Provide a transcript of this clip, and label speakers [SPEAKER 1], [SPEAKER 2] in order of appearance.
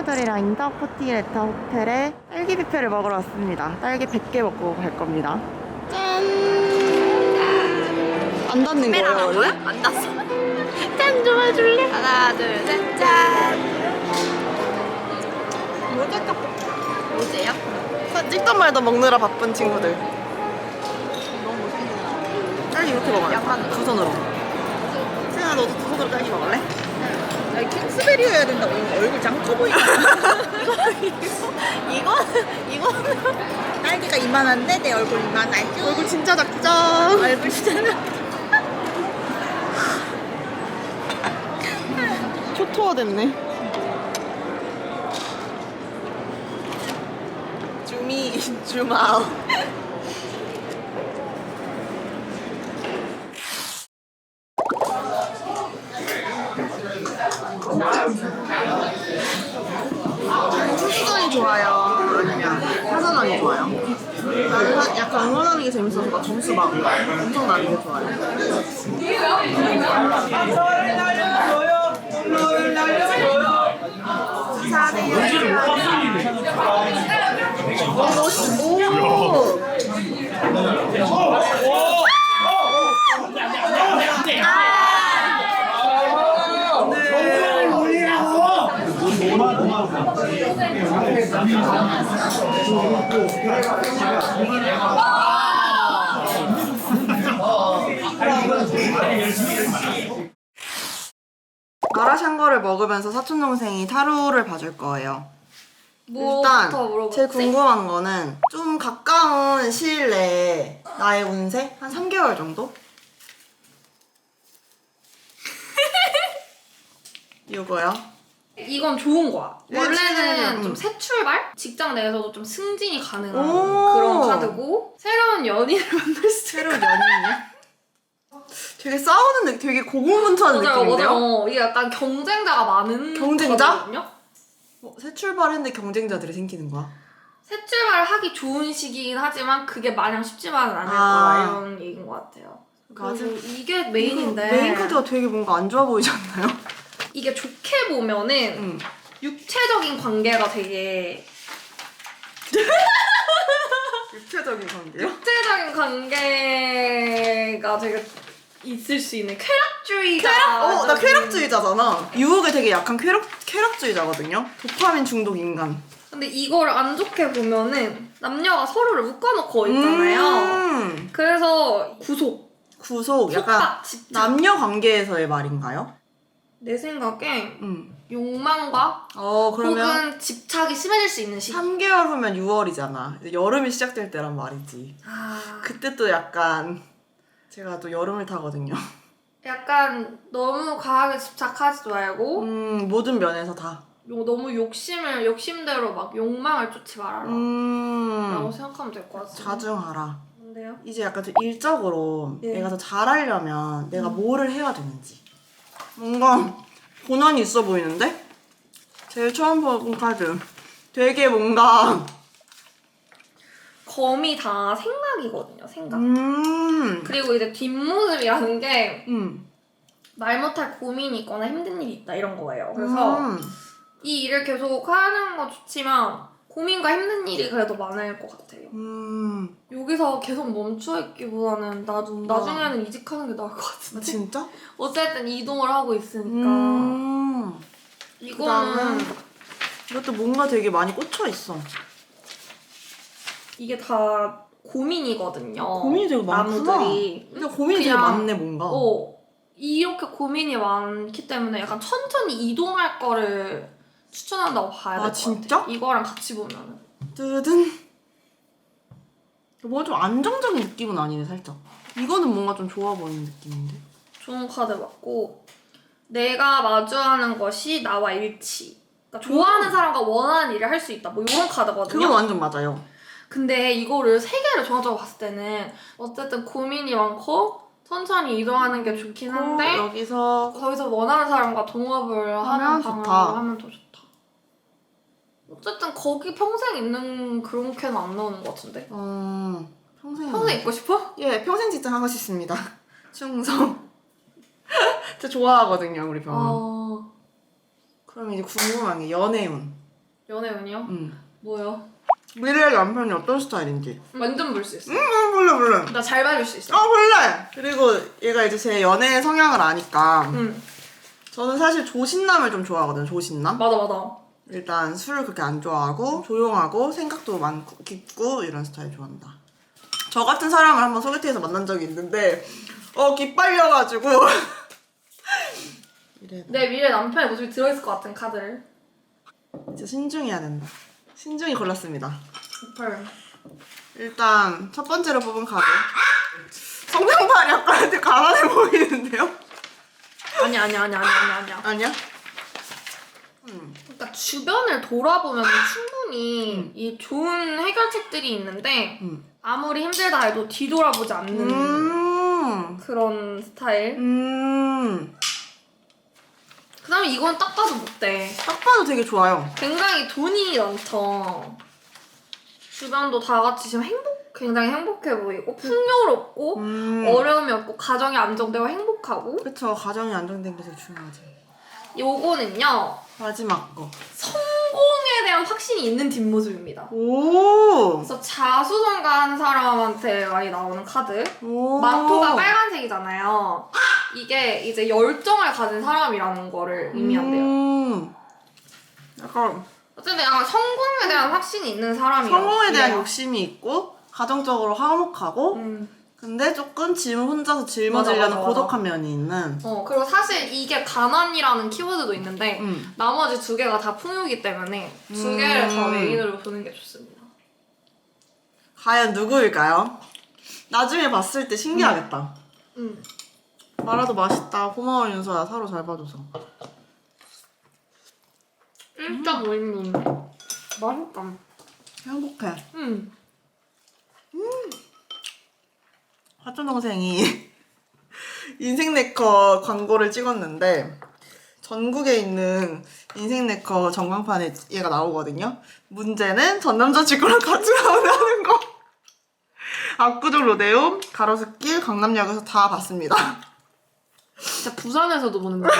[SPEAKER 1] 친구들이랑 인터포티레타 호텔에 딸기 뷔페를 먹으러 왔습니다. 딸기 100개 먹고 갈 겁니다. 짠! 안 닿는 거예요, 원래?
[SPEAKER 2] 안 났어. 짠좀 해줄래? 하나, 둘, 셋, 짠. 뭐제요?
[SPEAKER 1] 찍던 말도 먹느라 바쁜 친구들. 딸기 이렇게 먹어요.
[SPEAKER 2] 약간
[SPEAKER 1] 두 손으로. 세연아, 너도 두 손으로 딸기 먹을래? 야, 킹스베리여야 된다고. 얼굴 짱커 보이잖아.
[SPEAKER 2] 이거 이거
[SPEAKER 1] 딸기가 이만한데 내 얼굴 이만하죠? 얼굴 진짜 작죠?
[SPEAKER 2] 얼굴 진짜
[SPEAKER 1] 초토화 됐네. 줌이 줌아웃. 투수전이 좋아요? 아니면 타선왕이 좋아요? 나는 사- 약간 응원하는 게 재밌어서 막 점수 막 엄청 나는 게 좋아요. 오! 마라샹궈를 먹으면서 사촌 동생이 타로를 봐줄 거예요. 일단 제일 궁금한 거는 좀 가까운 시일 내에 나의 운세 한 3개월 정도? 이거요?
[SPEAKER 3] 이건 좋은 거야.
[SPEAKER 1] 네,
[SPEAKER 3] 원래는
[SPEAKER 1] 지금,
[SPEAKER 3] 좀
[SPEAKER 1] 음.
[SPEAKER 3] 새 출발? 직장 내에서도 좀 승진이 가능한
[SPEAKER 1] 오.
[SPEAKER 3] 그런 카드고 새로운 연인을 만날 수
[SPEAKER 1] 새로운 연인이요? 되게 싸우는 느낌, 되게 고군분투하는
[SPEAKER 3] 맞아요,
[SPEAKER 1] 느낌인데요?
[SPEAKER 3] 맞아요. 어, 이게 약간 경쟁자가 많은
[SPEAKER 1] 경쟁자?
[SPEAKER 3] 카드거든요.
[SPEAKER 1] 어, 새 출발했는데 경쟁자들이 생기는 거야?
[SPEAKER 3] 새 출발 하기 좋은 시기긴 하지만 그게 마냥 쉽지만은 않을
[SPEAKER 1] 아.
[SPEAKER 3] 거라 이런 얘기인 것 같아요.
[SPEAKER 1] 맞아.
[SPEAKER 3] 그리고 이게 메인인데
[SPEAKER 1] 메인 카드가 되게 뭔가 안 좋아 보이지 않나요?
[SPEAKER 3] 이게 좋게 보면은
[SPEAKER 1] 응.
[SPEAKER 3] 육체적인 관계가 되게
[SPEAKER 1] 육체적인 관계요?
[SPEAKER 3] 육체적인 관계가 되게 있을 수 있는 쾌락주의자.
[SPEAKER 1] 어, 나 쾌락주의자잖아. 유혹에 되게 약한 쾌락, 쾌락주의자거든요. 도파민 중독 인간.
[SPEAKER 3] 근데 이거를 안 좋게 보면은 남녀가 서로를 묶어놓고 있잖아요.
[SPEAKER 1] 음,
[SPEAKER 3] 그래서 구속,
[SPEAKER 1] 구속, 약간
[SPEAKER 3] 속박, 집착.
[SPEAKER 1] 남녀 관계에서의 말인가요?
[SPEAKER 3] 내 생각에
[SPEAKER 1] 음.
[SPEAKER 3] 욕망과
[SPEAKER 1] 어, 그러면
[SPEAKER 3] 혹은 집착이 심해질 수 있는 시기.
[SPEAKER 1] 3개월 후면 6월이잖아. 이제 여름이 시작될 때란 말이지.
[SPEAKER 3] 아,
[SPEAKER 1] 그때 또 약간 제가 또 여름을 타거든요.
[SPEAKER 3] 약간 너무 과하게 집착하지 말고
[SPEAKER 1] 음, 모든 면에서 다.
[SPEAKER 3] 요- 너무 욕심을 욕심대로 막 욕망을 쫓지 말아라.
[SPEAKER 1] 음,
[SPEAKER 3] 라고 생각하면 될 것 같아요.
[SPEAKER 1] 자중하라.
[SPEAKER 3] 근데요?
[SPEAKER 1] 이제 약간 좀 일적으로
[SPEAKER 3] 예.
[SPEAKER 1] 내가 더 잘하려면 내가 뭐를 해야 되는지 뭔가 고난이 있어 보이는데? 제일 처음 본 카드 되게 뭔가
[SPEAKER 3] 검이 다 생각이거든요. 생각.
[SPEAKER 1] 음,
[SPEAKER 3] 그리고 이제 뒷모습이라는 게
[SPEAKER 1] 음,
[SPEAKER 3] 말 못할 고민이 있거나 힘든 일이 있다 이런 거예요. 그래서
[SPEAKER 1] 음.
[SPEAKER 3] 이 일을 계속 하는 거 좋지만 고민과 힘든 일이 그래도 많을 것 같아요.
[SPEAKER 1] 음,
[SPEAKER 3] 여기서 계속 멈춰 있기보다는 나, 나중에는 이직하는 게 나을 것
[SPEAKER 1] 아,
[SPEAKER 3] 같은데.
[SPEAKER 1] 진짜?
[SPEAKER 3] 어쨌든 이동을 하고 있으니까
[SPEAKER 1] 음,
[SPEAKER 3] 이거는
[SPEAKER 1] 그다음에 이것도 뭔가 되게 많이 꽂혀 있어.
[SPEAKER 3] 이게 다 고민이거든요.
[SPEAKER 1] 고민이 되게 많구나.
[SPEAKER 3] 나무들이.
[SPEAKER 1] 근데 고민이 되게
[SPEAKER 3] 그냥,
[SPEAKER 1] 많네 뭔가.
[SPEAKER 3] 어 이렇게 고민이 많기 때문에 약간 천천히 이동할 거를 추천한다고 봐야
[SPEAKER 1] 아,
[SPEAKER 3] 될것
[SPEAKER 1] 진짜?
[SPEAKER 3] 같아. 이거랑 같이 보면은.
[SPEAKER 1] 뜨든 뭔가 좀 안정적인 느낌은 아니네 살짝. 이거는 뭔가 좀 좋아 보이는 느낌인데.
[SPEAKER 3] 좋은 카드 맞고 내가 마주하는 것이 나와 일치. 그러니까 좋아하는 사람과 원하는 일을 할 수 있다. 뭐 이런 카드거든요.
[SPEAKER 1] 그건 완전 맞아요.
[SPEAKER 3] 근데 이거를 세 개를 종합적으로 봤을 때는 어쨌든 고민이 많고 천천히 이동하는 게 좋긴 한데
[SPEAKER 1] 어, 여기서
[SPEAKER 3] 거기서 원하는 사람과 동업을 하는 방향으로
[SPEAKER 1] 좋다.
[SPEAKER 3] 하면 더 좋다. 어쨌든 거기 평생 있는 그런 캐는 안 나오는 것 같은데.
[SPEAKER 1] 어, 평생
[SPEAKER 3] 평생 있고 싶어?
[SPEAKER 1] 예 평생 직장 하고 싶습니다. 충성. 진짜 좋아하거든요 우리 병원.
[SPEAKER 3] 어...
[SPEAKER 1] 그럼 이제 궁금한 게 연애운.
[SPEAKER 3] 연애운이요?
[SPEAKER 1] 음.
[SPEAKER 3] 뭐요?
[SPEAKER 1] 미래의 남편이 어떤 스타일인지.
[SPEAKER 3] 완전 볼 수 있어.
[SPEAKER 1] 음, 음 볼래 볼래.
[SPEAKER 3] 나잘 봐줄 수 있어.
[SPEAKER 1] 어 볼래. 그리고 얘가 이제 제 연애 성향을 아니까
[SPEAKER 3] 응.
[SPEAKER 1] 저는 사실 조신남을 좀 좋아하거든요. 조신남.
[SPEAKER 3] 맞아 맞아.
[SPEAKER 1] 일단 술을 그렇게 안 좋아하고 조용하고 생각도 많고 깊고 이런 스타일 좋아한다. 저 같은 사람을 한번 소개팅에서 만난 적이 있는데 어 기빨려가지고 이래
[SPEAKER 3] 내 미래 남편의 모습이 들어있을 것 같은 카드를.
[SPEAKER 1] 진짜 신중해야 된다. 신중히 골랐습니다.
[SPEAKER 3] 헐.
[SPEAKER 1] 일단 첫 번째로 뽑은 카드 성냥팔이 아까한테 가난해 보이는데요?
[SPEAKER 3] 아니 아니 아니 아니 아니 아니야.
[SPEAKER 1] 아니야? 음.
[SPEAKER 3] 그러니까 주변을 돌아보면 충분히 이 좋은 해결책들이 있는데
[SPEAKER 1] 음.
[SPEAKER 3] 아무리 힘들다 해도 뒤돌아보지 않는
[SPEAKER 1] 음.
[SPEAKER 3] 그런 스타일.
[SPEAKER 1] 음.
[SPEAKER 3] 그다음에 이건 딱 봐도 못돼.
[SPEAKER 1] 딱 봐도 되게 좋아요.
[SPEAKER 3] 굉장히 돈이 많죠. 주변도 다 같이 지금 행복, 굉장히 행복해 보이고 풍요롭고
[SPEAKER 1] 음.
[SPEAKER 3] 어려움이 없고 가정이 안정되고 행복하고
[SPEAKER 1] 그쵸 가정이 안정된 게 되게 중요하지.
[SPEAKER 3] 요거는요
[SPEAKER 1] 마지막 거.
[SPEAKER 3] 성공에 대한 확신이 있는 뒷모습입니다.
[SPEAKER 1] 오.
[SPEAKER 3] 그래서 자수성가한 사람한테 많이 나오는 카드.
[SPEAKER 1] 오.
[SPEAKER 3] 망토가 빨간색이잖아요. 이게 이제 열정을 가진 사람이라는 거를 의미한대요.
[SPEAKER 1] 음. 약간
[SPEAKER 3] 어쨌든 약간 성공에 대한 확신이 있는 사람이에요.
[SPEAKER 1] 성공에 대한 욕심이 있고 가정적으로 화목하고
[SPEAKER 3] 음.
[SPEAKER 1] 근데 조금 짐 혼자서
[SPEAKER 3] 맞아,
[SPEAKER 1] 짊어지려는
[SPEAKER 3] 맞아, 맞아.
[SPEAKER 1] 고독한 면이 있는.
[SPEAKER 3] 어 그리고 사실 이게 가난이라는 키워드도 있는데
[SPEAKER 1] 음.
[SPEAKER 3] 나머지 두 개가 다 풍요이기 때문에 두
[SPEAKER 1] 음.
[SPEAKER 3] 개를 다 메인으로 보는 게 좋습니다.
[SPEAKER 1] 과연 누구일까요? 나중에 봤을 때 신기하겠다.
[SPEAKER 3] 음.
[SPEAKER 1] 마라도 맛있다. 고마워 윤서야. 사로 잘 봐줘서.
[SPEAKER 3] 1.5인분. 맛있다.
[SPEAKER 1] 행복해.
[SPEAKER 3] 음.
[SPEAKER 1] 사촌 동생이 인생 네커 광고를 찍었는데 전국에 있는 인생 네커 전광판에 얘가 나오거든요. 문제는 전 남자친구랑 같이 나오는 거. 압구정 로데오, 가로수길, 강남역에서 다 봤습니다.
[SPEAKER 3] 진짜 부산에서도 보는 거야.